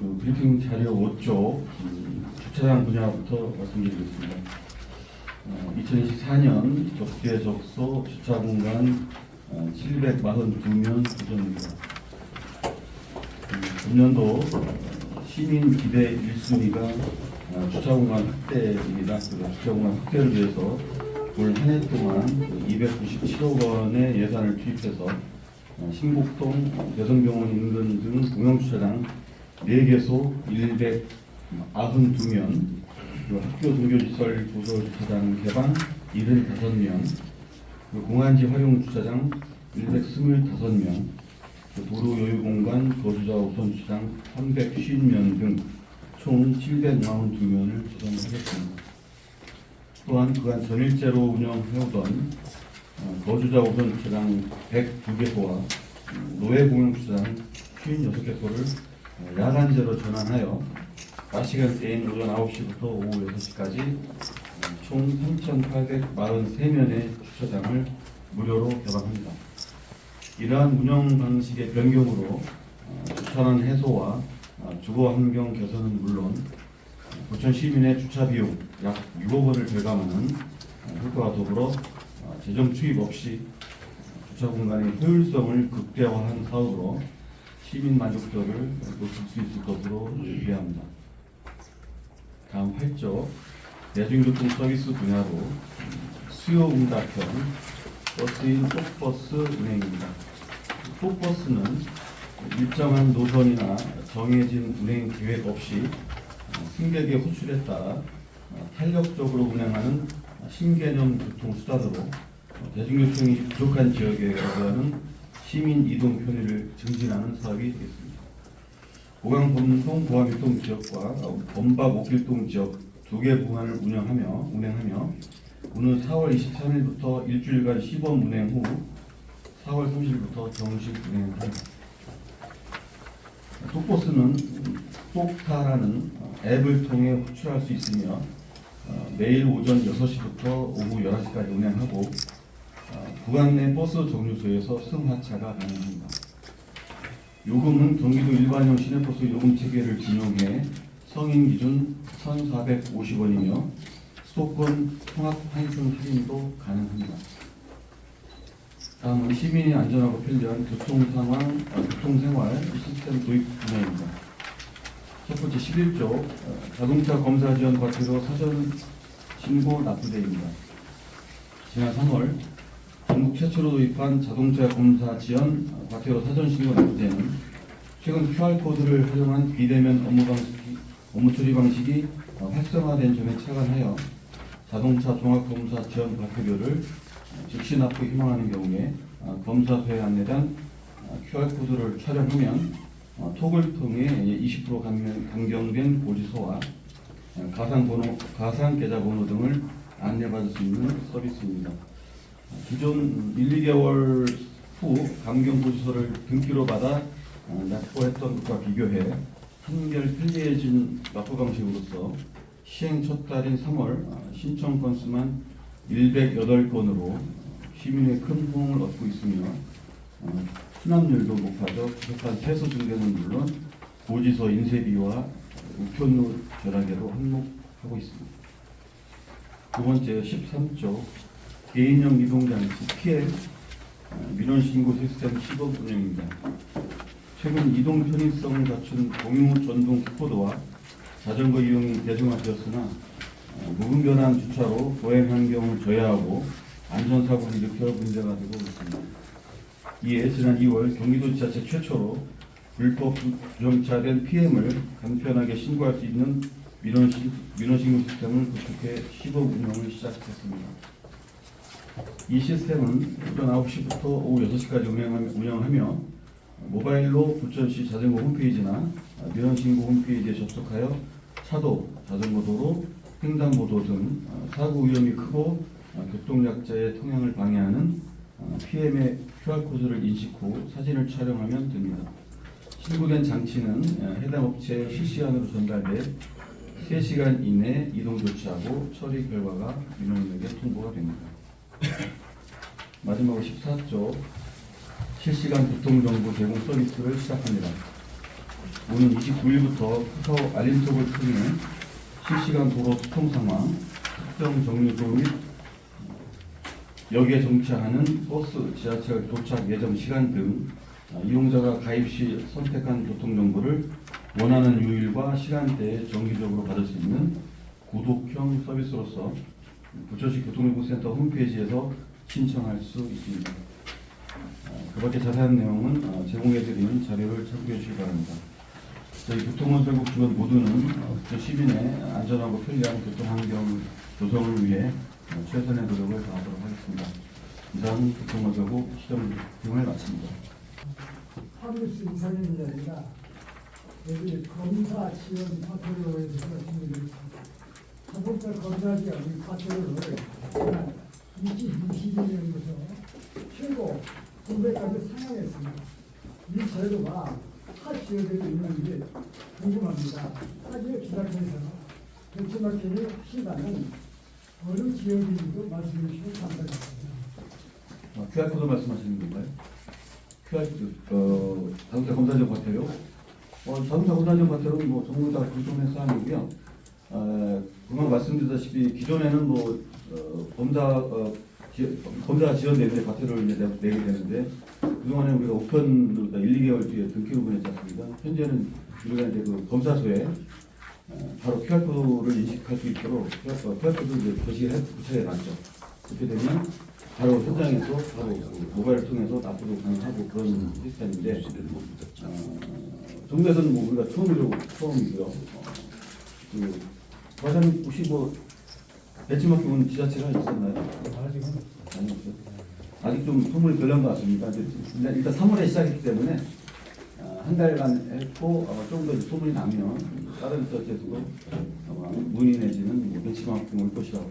그 브리핑 자료 5쪽 음, 주차장 분야부터 말씀드리겠습니다. 어, 2024년 적재 적소 주차 공간 어, 742면 부정입니다. 음, 금년도 어, 시민 기대 1순위가 어, 주차 공간 확대입니다. 그 주차 공간 확대를 위해서 올 한 해 동안 297억 원의 예산을 투입해서 어, 신곡동, 어, 대성병원 인근 등 공영주차장 4개소 192면, 그리고 학교 등교시설 도서주차장 개방 75면, 그리고 공안지 활용 주차장 125명, 도로 여유 공간 거주자 우선 주차장 350면 등총 742면을 조성하겠습니다. 또한 그간 전일제로 운영해오던 어, 거주자 우선 주차장 102개소와 노예 공용 주차장 56개소를 어, 야간제로 전환하여 낮 시간대인 오전 9시부터 오후 6시까지 어, 총 3,843면의 주차장을 무료로 개방합니다. 이러한 운영 방식의 변경으로 어, 주차난 해소와 어, 주거 환경 개선은 물론 어, 부천 시민의 주차 비용 약 6억 원을 절감하는 어, 효과와 더불어 어, 재정 투입 없이 어, 주차 공간의 효율성을 극대화한 사업으로 시민 만족도를 높일 수 있을 것으로 기대합니다. 다음 8조 대중교통 서비스 분야로 음, 수요 응답형 버스인 쪽버스 운행입니다. 쪽버스는 일정한 노선이나 정해진 운행 계획 없이 어, 승객의 호출에 따라 어, 탄력적으로 운행하는 신개념 교통수단으로 어, 대중교통이 부족한 지역에 거주하는 시민 이동 편의를 증진하는 사업이 되겠습니다. 고강 범동 고항교통 지역과 어, 범박 옥길동 지역 두개 구간을 운영하며 운행하며 오늘 4월 23일부터 일주일간 시범 운행 후 4월 30일부터 정식 운행합니다. 똑버스는 똑타라는 어, 앱을 통해 호출할 수 있으며 어, 매일 오전 6시부터 오후 11시까지 운행하고 어, 구간 내 버스 정류소에서 승하차가 가능합니다. 요금은 경기도 일반형 시내버스 요금 체계를 준용해 성인 기준 1,450원이며 수도권 통합 환승 할인도 가능합니다. 다음은 시민이 안전하고 편리한 교통 상황, 아, 교통 생활 시스템 도입 분야입니다. 첫 번째 11조 어, 자동차 검사 지원 과태료 사전 신고 납부대입니다. 지난 3월 전국 최초로 도입한 자동차 검사 지연 어, 과태료 사전 신고 납부대는 최근 QR 코드를 활용한 비대면 업무 방식이 업무 처리 방식이 어, 활성화된 점에 착안하여 자동차 종합 검사 지원 과태료를 어, 즉시 납부 희망하는 경우에 어, 검사소에 안내된 어, QR 코드를 촬영하면 어, 톡을 통해 20% 감면, 감경된 고지서와 어, 가상 번호, 가상 계좌 번호 등을 안내받을 수 있는 서비스입니다. 어, 기존 1, 2개월 후 감경 고지서를 등기로 받아 어, 납부했던 것과 비교해 한결 편리해진 납부 방식으로서 시행 첫 달인 3월 어, 신청 건수만 108건으로 시민의 큰 호응을 얻고 있으며 어, 수납률도 높아져 부족한 세수 증대는 물론 고지서 인쇄비와 우편료 절약에도 한몫하고 있습니다. 두 번째 13조 개인형 이동장치 PM 어, 민원 신고 시스템 시범 운영입니다. 최근 이동 편의성을 갖춘 공유 전동 킥보드와 자전거 이용이 대중화되었으나 어, 무분별한 주차로 보행 환경을 저해하고 안전사고를 일으켜 문제가 되고 있습니다. 이에 지난 2월 경기도 지자체 최초로 불법 부정차된 PM을 간편하게 신고할 수 있는 민원 신- 민원 신고 시스템을 구축해 시범 운영을 시작했습니다. 이 시스템은 오전 9시부터 오후 6시까지 운영하며, 모바일로 부천시 자전거 홈페이지나 민원 신고 홈페이지에 접속하여 차도, 자전거 도로, 횡단보도 등 어, 사고 위험이 크고 어, 교통약자의 통행을 방해하는 어, PM의 QR코드를 인식 후 사진을 촬영하면 됩니다. 신고된 장치는 어, 해당 업체에 실시간으로 전달돼 3시간 이내 이동 조치하고 처리 결과가 민원인에게 통보가 됩니다. 마지막으로 14조 실시간 교통정보 제공 서비스를 시작합니다. 오는 29일부터 카카오 알림톡을 통해 실시간 도로 수통 상황, 특정 정류소 및 역에 정차하는 버스, 지하철 도착 예정 시간 등 아, 이용자가 가입 시 선택한 교통 정보를 원하는 요일과 시간대에 정기적으로 받을 수 있는 구독형 서비스로서 부천시 교통정보센터 홈페이지에서 신청할 수 있습니다. 아, 그 밖에 자세한 내용은 어, 제공해드리는 자료를 참고해 주시기 바랍니다. 저희 교통건설국 직원 모두는 어, 시민의 안전하고 편리한 교통환경 조성을 위해 어, 최선의 노력을 다하도록 하겠습니다. 이상 교통건설국 시정팀을 마칩니다. 하루스 이상현이 아니라 여기 검사 지원 파트너에 대해서 검사 지원 파트너를 2020년부터 최고 900까지 상향했습니다. 이 제도가 타 지역에도 있는지 궁금합니다. 타 지역 기관에서 벤치마킹이 시간은 어느 지역인지도 말씀해 주시면 감사하겠습니다. 어, QR코드 말씀하시는 건가요? QR, 어, 자동차 검사정 과태료? 어, 자동차 검사정 과태료는 뭐 전부 다 기존의 사항이고요. 어, 그만 말씀드렸다시피 기존에는 뭐 어, 검사 어, 지, 검사 지원 내에 과태료를 이제 내- 내게 되는데 그동안에 우리가 우편 1, 2개월 뒤에 등기로 보냈지 않습니까? 현재는 우리가 이제 그 검사소에 어, 바로 QR코드를 인식할 수 있도록 QR코드를 이제 표시를 해, 붙여야 놨죠. 그렇게 되면 바로 현장에서 바로 그 모바일을 통해서 납부도 가능하고 그런 시스템인데 어, 정부에서는 뭐 우리가 처음으로 처음이고요. 어, 그 과장님 혹시 뭐 배치만큼은 지자체가 있었나요? 아직은 아니 없어요. 아직 좀 소문이 덜난 것 같습니다. 이제 일단, 일단 3월에 시작했기 때문에 어, 한 달간 했고 어, 조금 더 소문이 나면 다른 지자체에서도 문의 내지는 뭐 배치만큼 올 것이라고.